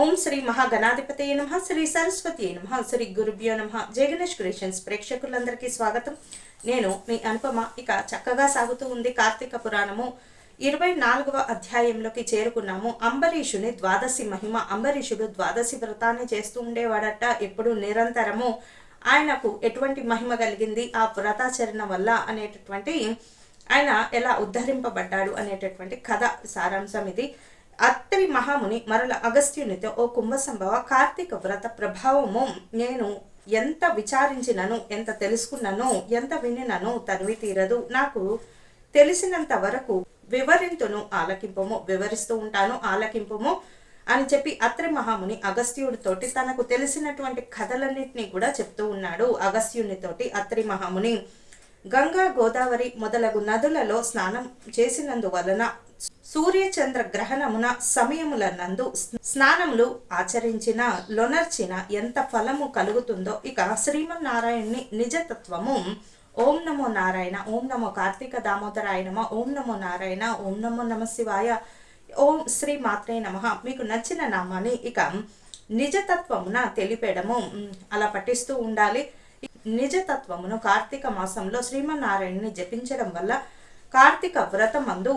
ఓం శ్రీ మహాగణాధిపతి నమ శ్రీ సరస్వతి నమ శ్రీ గురుభ్యో నమ. జయ క్రియేషన్స్ ప్రేక్షకులందరికీ స్వాగతం. నేను మీ అనుపమ. ఇక చక్కగా సాగుతూ ఉంది కార్తీక పురాణము. ఇరవై నాలుగవ అధ్యాయంలోకి చేరుకున్నాము. అంబరీషుని ద్వాదశి మహిమ అంబరీషుడు ద్వాదశి వ్రతాన్ని చేస్తూ ఉండేవాడట. ఎప్పుడు నిరంతరము ఆయనకు ఎటువంటి మహిమ కలిగింది ఆ వ్రతాచరణ వల్ల అనేటటువంటి ఆయన ఎలా ఉద్ధరింపబడ్డాడు అనేటటువంటి కథ సారాంశం ఇది. అత్రి మహాముని మరల అగస్త్యునితో ఓ కుంభ సంభవ కార్తీక వ్రత ప్రభావము నేను ఎంత విచారించినను ఎంత తెలుసుకున్నాను ఎంత వినినను తనివి తీరదు. నాకు తెలిసినంత వరకు వివరింతును ఆలకింపము వివరిస్తూ ఉంటాను ఆలకింపము అని చెప్పి అత్రి మహాముని అగస్త్యుడితోటి తనకు తెలిసినటువంటి కథలన్నింటినీ కూడా చెప్తూ ఉన్నాడు అగస్త్యునితోటి అత్రి మహాముని. గంగా గోదావరి మొదలగు నదులలో స్నానం చేసినందువలన సూర్యచంద్ర గ్రహణమున సమయముల నందు స్నానములు ఆచరించిన లొనర్చిన ఎంత ఫలము కలుగుతుందో ఇక శ్రీమన్నారాయణుని నిజతత్వము. ఓం నమో నారాయణ ఓం నమో కార్తీక దామోదరాయ నమ ఓం నమో నారాయణ ఓం నమో నమ శివాయ ఓం శ్రీ మాత్రే నమ. మీకు నచ్చిన నామాన్ని ఇక నిజతత్వమున తెలిపేయడము. అలా పఠిస్తూ ఉండాలి. నిజతత్వమును కార్తీక మాసంలో శ్రీమన్నారాయణని జపించడం వల్ల కార్తీక వ్రతమందు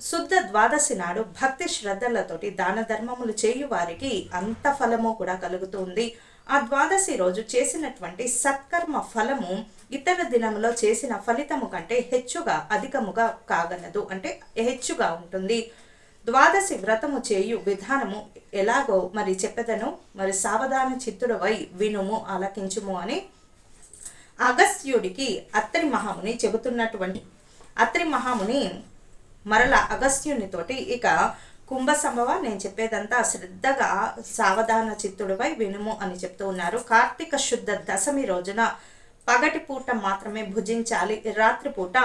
శుద్ధ ద్వాదశి నాడు భక్తి శ్రద్ధలతోటి దాన ధర్మములు చేయు వారికి అంత ఫలము కూడా కలుగుతుంది. ఆ ద్వాదశి రోజు చేసినటువంటి సత్కర్మ ఫలము ఇతర దినములో చేసిన ఫలితము కంటే హెచ్చుగా అధికముగా కాగలదు. అంటే హెచ్చుగా ఉంటుంది. ద్వాదశి వ్రతము చేయు విధానము ఎలాగో మరి చెప్పదను. మరి సావధాన చిత్తుడవై వినుము ఆలకించుము అని అగస్త్యుడికి అత్రి మహాముని చెబుతున్నటువంటి అత్రి మహాముని మరల అగస్త్యునితోటి ఇక కుంభ సంభవ నేను చెప్పేదంతా శ్రద్ధగా సావధాన చిత్తుడిపై వినుము అని చెప్తూ ఉన్నారు. కార్తీక శుద్ధ దశమి రోజున పగటి పూట మాత్రమే భుజించాలి. రాత్రి పూట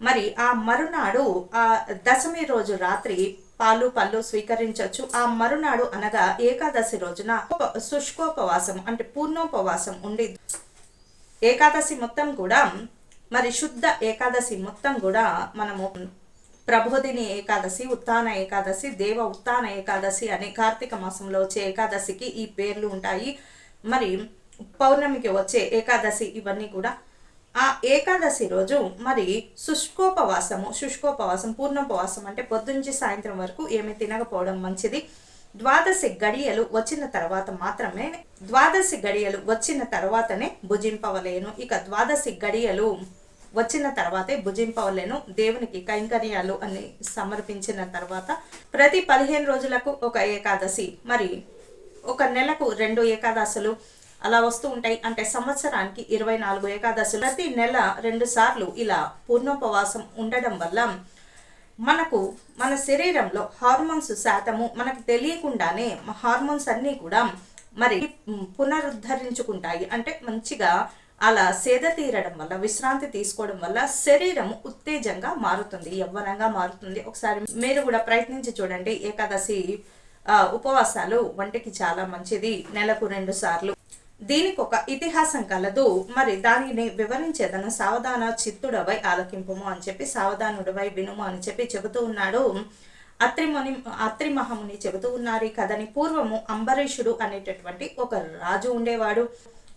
మరి ఆ మరునాడు ఆ దశమి రోజు రాత్రి పాలు పళ్ళు స్వీకరించవచ్చు ఆ మరునాడు అనగా ఏకాదశి రోజున శుష్కోపవాసం అంటే పూర్ణోపవాసం ఉండి ఏకాదశి మొత్తం కూడా మరి శుద్ధ ఏకాదశి మొత్తం కూడా మనము ప్రబోధిని ఏకాదశి ఉత్తాన ఏకాదశి దేవ ఉత్తాన ఏకాదశి అనే కార్తీక మాసంలో వచ్చే ఏకాదశికి ఈ పేర్లు ఉంటాయి. మరి పౌర్ణమికి వచ్చే ఏకాదశి ఇవన్నీ కూడా. ఆ ఏకాదశి రోజు మరి శుష్కోపవాసము శుష్కోపవాసం పూర్ణోపవాసం అంటే పొద్దుంచి సాయంత్రం వరకు ఏమీ తినకపోవడం మంచిది. ద్వాదశి గడియలు వచ్చిన తర్వాత మాత్రమే ద్వాదశి గడియలు వచ్చిన తర్వాతనే భుజింపవలేను. ఇక ద్వాదశి గడియలు వచ్చిన తర్వాతే భుజింపవలేను దేవునికి కైంకర్యాలు అని సమర్పించిన తర్వాత ప్రతి పదిహేను రోజులకు ఒక ఏకాదశి మరి ఒక నెలకు రెండు ఏకాదశులు అలా వస్తూ ఉంటాయి. అంటే సంవత్సరానికి ఇరవై నాలుగు ఏకాదశులు. ప్రతి నెల రెండు సార్లు ఇలా పూర్ణోపవాసం ఉండడం వల్ల మనకు మన శరీరంలో హార్మోన్స్ శాతము మనకు తెలియకుండానే హార్మోన్స్ అన్నీ కూడా మరి పునరుద్ధరించుకుంటాయి. అంటే మంచిగా అలా సేద తీరడం వల్ల విశ్రాంతి తీసుకోవడం వల్ల శరీరం ఉత్తేజంగా మారుతుంది యవ్వనంగా మారుతుంది. ఒకసారి మీరు కూడా ప్రయత్నించి చూడండి. ఏకాదశి ఉపవాసాలు వంటికి చాలా మంచిది. నెలకు రెండు సార్లు. దీనికి ఒక ఇతిహాసం కలదు. మరి దానిని వివరించేదను సావధాన చిత్తుడవై ఆలకింపుము అని చెప్పి సావధానుడవై వినుము అని చెప్పి చెబుతూ ఉన్నాడు. అత్రిముని అత్రి మహాముని చెబుతూ ఉన్నారు. ఈ కథని పూర్వము అంబరీషుడు అనేటటువంటి ఒక రాజు ఉండేవాడు.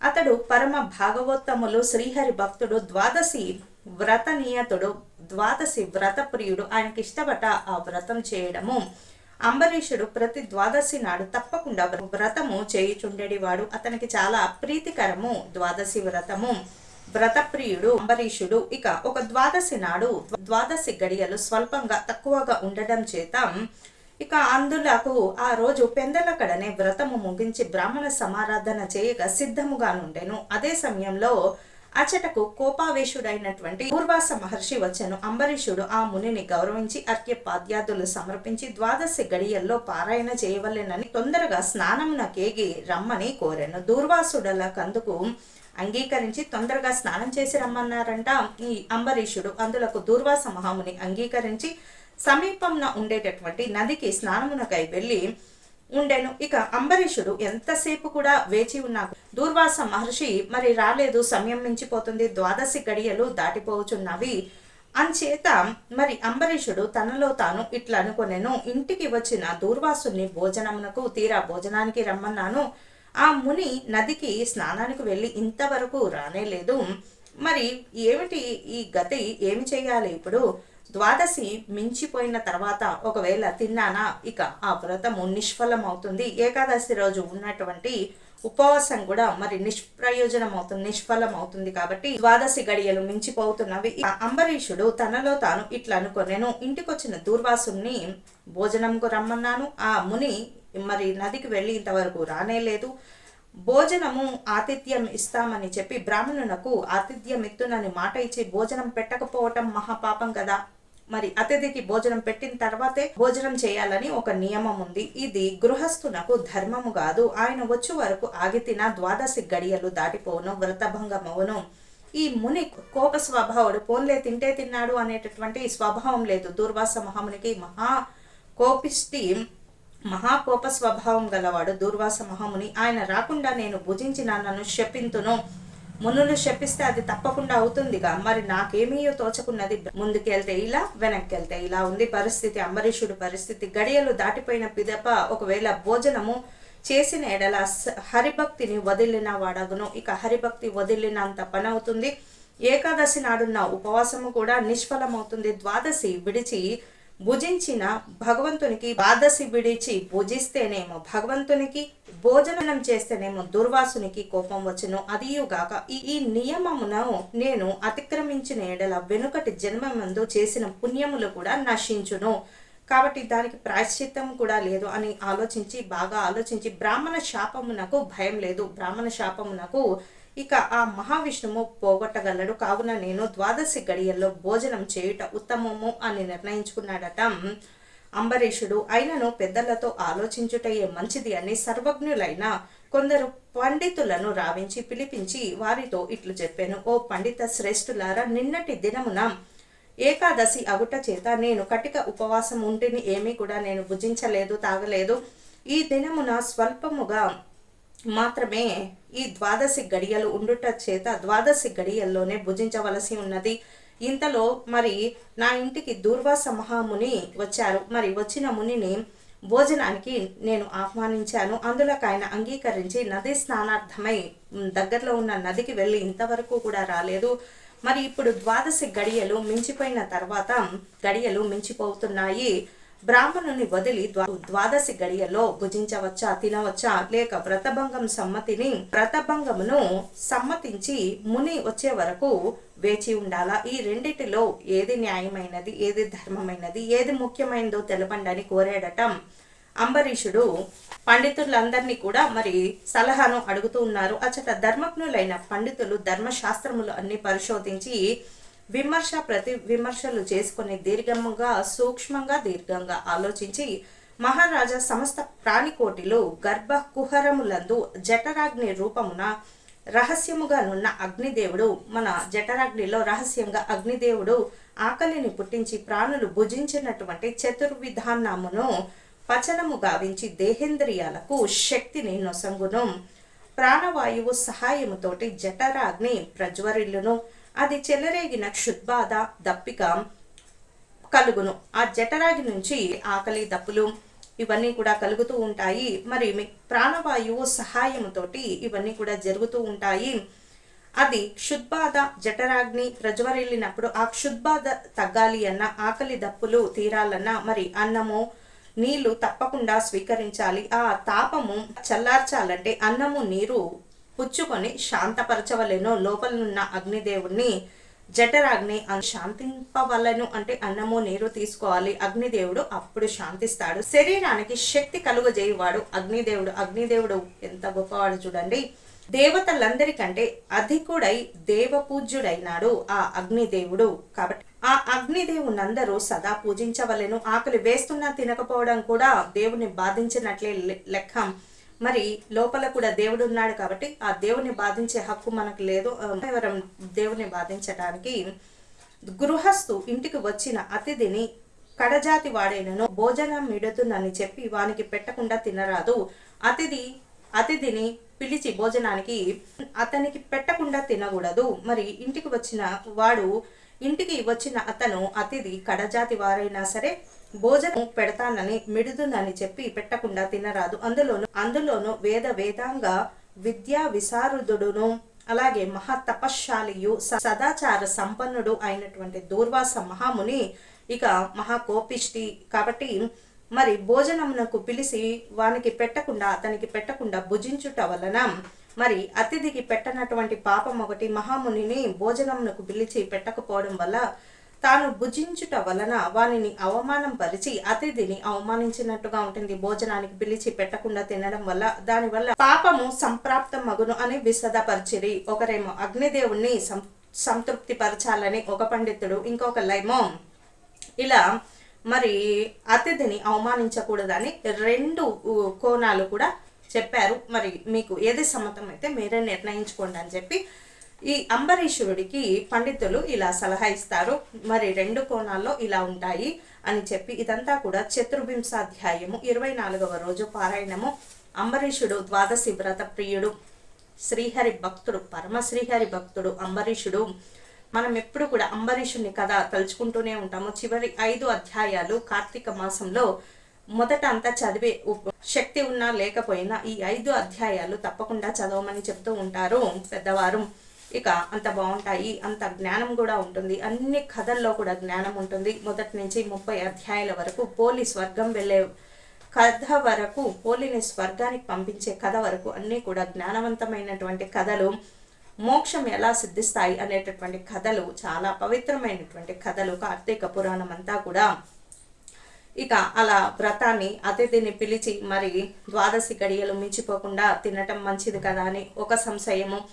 అతడు పరమ భాగవోత్తములు శ్రీహరి భక్తుడు ద్వాదశి వ్రత నియతుడు ద్వాదశి వ్రత ప్రియుడు ఆయనకి ఇష్టపట ఆ వ్రతం చేయడము. అంబరీషుడు ప్రతి ద్వాదశి నాడు తప్పకుండా వ్రతము చేయుచుండేవాడు అతనికి చాలా ప్రీతికరము ద్వాదశి వ్రతము. వ్రతప్రియుడు అంబరీషుడు. ఇక ఒక ద్వాదశి నాడు ద్వాదశి గడియలు స్వల్పంగా తక్కువగా ఉండడం చేత ఇక అందులకు ఆ రోజు పెందలకడనే వ్రతము ముగించి బ్రాహ్మణ సమారాధన చేయగా సిద్ధముగా నుండెను. అదే సమయంలో అచటకు కోపావేశుడైనటువంటి పూర్వాస మహర్షి వచ్చను. అంబరీషుడు ఆ మునిని గౌరవించి అర్ఘ్య పాద్యాదులు సమర్పించి ద్వాదశి గడియల్లో పారాయణ చేయవలెనని తొందరగా స్నానమున కేగి రమ్మని కోరాను. దూర్వాసుడల కందుకు అంగీకరించి తొందరగా స్నానం చేసి రమ్మన్నారంట ఈ అంబరీషుడు. అందులకు దూర్వాస మహాముని అంగీకరించి సమీపంన ఉండేటటువంటి నదికి స్నానమునకై వెళ్ళి ఉండెను. ఇక అంబరీషుడు ఎంతసేపు కూడా వేచి ఉన్నా దూర్వాస మహర్షి మరి రాలేదు సమయం మించిపోతుంది ద్వాదశి గడియలు దాటిపోవుచున్నవి అంచేత మరి అంబరీషుడు తనలో తాను ఇట్లా అనుకునేను. ఇంటికి వచ్చిన దూర్వాసుని భోజనమునకు తీరా భోజనానికి రమ్మన్నాను. ఆ ముని నదికి స్నానానికి వెళ్ళి ఇంతవరకు రానేలేదు. మరి ఏమిటి ఈ గతి? ఏమి చేయాలి ఇప్పుడు? ద్వాదశి మించిపోయిన తర్వాత ఒకవేళ తిన్నానా ఇక ఆ వ్రతము నిష్ఫలం అవుతుంది ఏకాదశి రోజు ఉన్నటువంటి ఉపవాసం కూడా మరి నిష్ప్రయోజనం అవుతుంది నిష్ఫలం అవుతుంది కాబట్టి ద్వాదశి గడియలు మించిపోతున్నవి. ఇక అంబరీషుడు తనలో తాను ఇట్లా అనుకోనేను ఇంటికొచ్చిన దూర్వాసుని భోజనంకు రమ్మన్నాను. ఆ ముని మరి నదికి వెళ్ళి ఇంతవరకు రానే లేదు. భోజనము ఆతిథ్యం ఇస్తామని చెప్పి బ్రాహ్మణునకు ఆతిథ్యం ఎత్తునని మాట ఇచ్చి భోజనం పెట్టకపోవటం మహాపాపం కదా. మరి అతిథికి భోజనం పెట్టిన తర్వాతే భోజనం చేయాలని ఒక నియమం ఉంది. ఇది గృహస్థునకు ధర్మము కాదు. ఆయన వచ్చే వరకు ఆగితిన ద్వాదశి గడియలు దాటిపోవును వ్రతభంగమవును. ఈ ముని కోప స్వభావుడు పోన్లే తింటే తిన్నాడు అనేటటువంటి స్వభావం లేదు. దూర్వాస మహామునికి మహా కోపిష్టి మహాకోప స్వభావం గలవాడు దూర్వాస మహాముని. ఆయన రాకుండా నేను భుజించిన నన్ను శపింతును. మునులు శపిస్తే అది తప్పకుండా అవుతుందిగా. మరి నాకేమీయో తోచకున్నది ముందుకెళ్తే ఇలా వెనక్కి వెళ్తే ఇలా ఉంది పరిస్థితి అంబరీషుడి పరిస్థితి. గడియలు దాటిపోయిన పిదప ఒకవేళ భోజనము చేసిన ఎడల స- హరిభక్తిని వదిలిన వాడగును. ఇక హరిభక్తి వదిలినంత పనవుతుంది. ఏకాదశి నాడున్న ఉపవాసము కూడా నిష్ఫలమవుతుంది. ద్వాదశి విడిచి భుజించిన భగవంతునికి బాధసి విడిచి భుజిస్తేనేమో భగవంతునికి భోజనం చేస్తేనేమో దుర్వాసునికి కోపం వచ్చును. అదియుగాక ఈ ఈ నియమమును నేను అతిక్రమించిన ఎడల వెనుకటి జన్మమందు చేసిన పుణ్యములు కూడా నశించును. కాబట్టి దానికి ప్రాయశ్చిత్తం కూడా లేదు అని ఆలోచించి బాగా ఆలోచించి బ్రాహ్మణ శాపమునకు భయం లేదు. బ్రాహ్మణ శాపమునకు ఇక ఆ మహావిష్ణువు పోగొట్టగలడు. కావున నేను ద్వాదశి గడియల్లో భోజనం చేయుట ఉత్తమము అని నిర్ణయించుకున్నాడట. అంబరీషుడు అయినను పెద్దలతో ఆలోచించుటయే మంచిది అని సర్వజ్ఞులైన కొందరు పండితులను రావించి పిలిపించి వారితో ఇట్లు చెప్పాను. ఓ పండిత శ్రేష్ఠులారా నిన్నటి దినమున ఏకాదశి అగుట చేత నేను కటిక ఉపవాసం ఉంటిని ఏమీ కూడా నేను భుజించలేదు తాగలేదు. ఈ దినమున స్వల్పముగా మాత్రమే ఈ ద్వాదశి గడియలు ఉండుట చేత ద్వాదశి గడియల్లోనే భుజించవలసి ఉన్నది. ఇంతలో మరి నా ఇంటికి దూర్వాస మహాముని వచ్చారు. మరి వచ్చిన మునిని భోజనానికి నేను ఆహ్వానించాను. అందులోకి ఆయన అంగీకరించి నది స్నానార్థమై దగ్గరలో ఉన్న నదికి వెళ్ళి ఇంతవరకు కూడా రాలేదు. మరి ఇప్పుడు ద్వాదశి గడియలు మించిపోయిన తర్వాత గడియలు మించిపోతున్నాయి. బ్రాహ్మణుని వదిలి ద్వాదశి గడియలో భుజించవచ్చా తినవచ్చా? లేక వ్రతభంగం సమ్మతిని వ్రతభంగమును సమ్మతించి ముని వచ్చే వరకు వేచి ఉండాలా? ఈ రెండిటిలో ఏది న్యాయమైనది ఏది ధర్మమైనది ఏది ముఖ్యమైనదో తెలపండి అని కోరాడటం అంబరీషుడు పండితులందరినీ కూడా మరి సలహాను అడుగుతూ ఉన్నారు. అచ్చట ధర్మజ్ఞులైన పండితులు ధర్మశాస్త్రములు అన్ని పరిశోధించి విమర్శ ప్రతి విమర్శలు చేసుకుని దీర్ఘంగా సూక్ష్మంగా దీర్ఘంగా ఆలోచించి మహారాజా సమస్త ప్రాణికోటిలో గర్భ కుహరములందు జఠరాగ్ని రూపమున రహస్యముగా నున్న అగ్నిదేవుడు మన జఠరాగ్నిలో రహస్యంగా అగ్నిదేవుడు ఆకలిని పుట్టించి ప్రాణులు భుజించినటువంటి చతుర్విధానమును పచనము గావించి దేహేంద్రియాలకు శక్తిని నొసంగును. ప్రాణవాయువు సహాయముతోటి జఠరాగ్ని ప్రజ్వరిల్లును. అది చెలరేగిన క్షుద్బాధ దప్పిక కలుగును. ఆ జఠరాగి నుంచి ఆకలి దప్పులు ఇవన్నీ కూడా కలుగుతూ ఉంటాయి. మరి మీ ప్రాణవాయువు సహాయముతోటి ఇవన్నీ కూడా జరుగుతూ ఉంటాయి. అది క్షుద్బాధ జఠరాగ్ని ప్రజ్వరిల్లినప్పుడు ఆ క్షుద్బాధ తగ్గాలి అన్న ఆకలి దప్పులు తీరాలన్నా మరి అన్నము నీళ్ళు తప్పకుండా స్వీకరించాలి. ఆ తాపము చల్లార్చాలంటే అన్నము నీరు పుచ్చుకొని శాంతపరచవలెను. లోపలనున్న అగ్నిదేవుణ్ణి జఠరాగ్ని శాంతింపవలను అంటే అన్నము నీరు తీసుకోవాలి. అగ్నిదేవుడు అప్పుడు శాంతిస్తాడు. శరీరానికి శక్తి కలుగజేయువాడు అగ్నిదేవుడు. అగ్నిదేవుడు ఎంత గొప్పవాడు చూడండి. దేవతలందరికంటే అధికుడై దేవపూజ్యుడైనాడు ఆ అగ్నిదేవుడు. కాబట్టి ఆ అగ్నిదేవునందరూ సదా పూజించవలెను. ఆకలి వేస్తున్నా తినకపోవడం కూడా దేవుని బాధించినట్లే లెక్క. మరి లోపల కూడా దేవుడు ఉన్నాడు కాబట్టి ఆ దేవుని బాధించే హక్కు మనకు లేదు. ఎవరం దేవుని బాధించడానికి గృహస్థు ఇంటికి వచ్చిన అతిథిని కడజాతి వాడైనను భోజనం మిడుతుందని చెప్పి వానికి పెట్టకుండా తినరాదు. అతిథి అతిథిని పిలిచి భోజనానికి అతనికి పెట్టకుండా తినకూడదు. మరి ఇంటికి వచ్చిన వాడు ఇంటికి వచ్చిన అతను అతిథి కడజాతి వారైనా సరే భోజనం పెడతానని మిడుదునని చెప్పి పెట్టకుండా తినరాదు. అందులోను అందులోను వేద వేదాంగ విద్యా విశారదుడును అలాగే మహా తపశ్శాలియు సదాచార సంపన్నుడు అయినటువంటి దూర్వాస మహాముని ఇక మహా కోపిష్టి కాబట్టి మరి భోజనమునకు పిలిచి వానికి పెట్టకుండా అతనికి పెట్టకుండా భుజించుట వలన మరి అతిథికి పెట్టనటువంటి పాపం ఒకటి మహామునిని భోజనమునకు పిలిచి పెట్టకపోవడం వల్ల తాను భుజించుట వలన వానిని అవమానం పరిచి అతిథిని అవమానించినట్టుగా ఉంటుంది. భోజనానికి పిలిచి పెట్టకుండా తినడం వల్ల దానివల్ల పాపము సంప్రాప్తం మగును అని విశదపరిచిరి. ఒకరేమో అగ్నిదేవుణ్ణి సం సంతృప్తి పరచాలని ఒక పండితుడు ఇంకొకళ్ళేమో ఇలా మరి అతిథిని అవమానించకూడదని రెండు కోణాలు కూడా చెప్పారు. మరి మీకు ఏది సమ్మతం అయితే మీరే నిర్ణయించుకోండి అని చెప్పి ఈ అంబరీషుడికి పండితులు ఇలా సలహా ఇస్తారు. మరి రెండు కోణాల్లో ఇలా ఉంటాయి అని చెప్పి ఇదంతా కూడా చతుర్వింశాధ్యాయము ఇరవై నాలుగవ రోజు పారాయణము. అంబరీషుడు ద్వాదశి వ్రత ప్రియుడు శ్రీహరి భక్తుడు పరమ శ్రీహరి భక్తుడు అంబరీషుడు. మనం ఎప్పుడు కూడా అంబరీషుని కథ తలుచుకుంటూనే ఉంటాము. చివరి ఐదు అధ్యాయాలు కార్తీక మాసంలో మొదట అంతా చదివే శక్తి ఉన్నా లేకపోయినా ఈ ఐదు అధ్యాయాలు తప్పకుండా చదవమని చెప్తూ ఉంటారు పెద్దవారు. ఇక అంత బాగుంటాయి అంత జ్ఞానం కూడా ఉంటుంది అన్ని కథల్లో కూడా జ్ఞానం ఉంటుంది. మొదటి నుంచి ముప్పై అధ్యాయాల వరకు పోలి స్వర్గం వెళ్ళే కథ వరకు పోలిని స్వర్గానికి పంపించే కథ వరకు అన్నీ కూడా జ్ఞానవంతమైనటువంటి కథలు. మోక్షం ఎలా సిద్ధిస్తాయి అనేటటువంటి కథలు చాలా పవిత్రమైనటువంటి కథలు కార్తీక పురాణం అంతా కూడా ఇక అలా వ్రతాన్ని అతిథిని పిలిచి మరి ద్వాదశి గడియలు మించిపోకుండా తినటం మంచిది కదా అని ఒక సంశయము.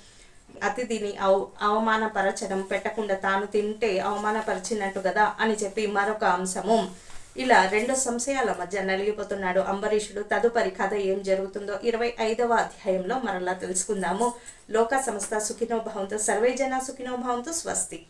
అతిథిని అవ అవమానపరచడం పెట్టకుండా తాను తింటే అవమానపరిచినట్టు కదా అని చెప్పి మరొక అంశము. ఇలా రెండు సంశయాల మధ్య నలిగిపోతున్నాడు అంబరీషుడు. తదుపరి కథ ఏం జరుగుతుందో ఇరవై ఐదవ అధ్యాయంలో మరలా తెలుసుకుందాము. లోక సంస్థ సుఖినో భవంతు సర్వే జన సుఖినో స్వస్తి.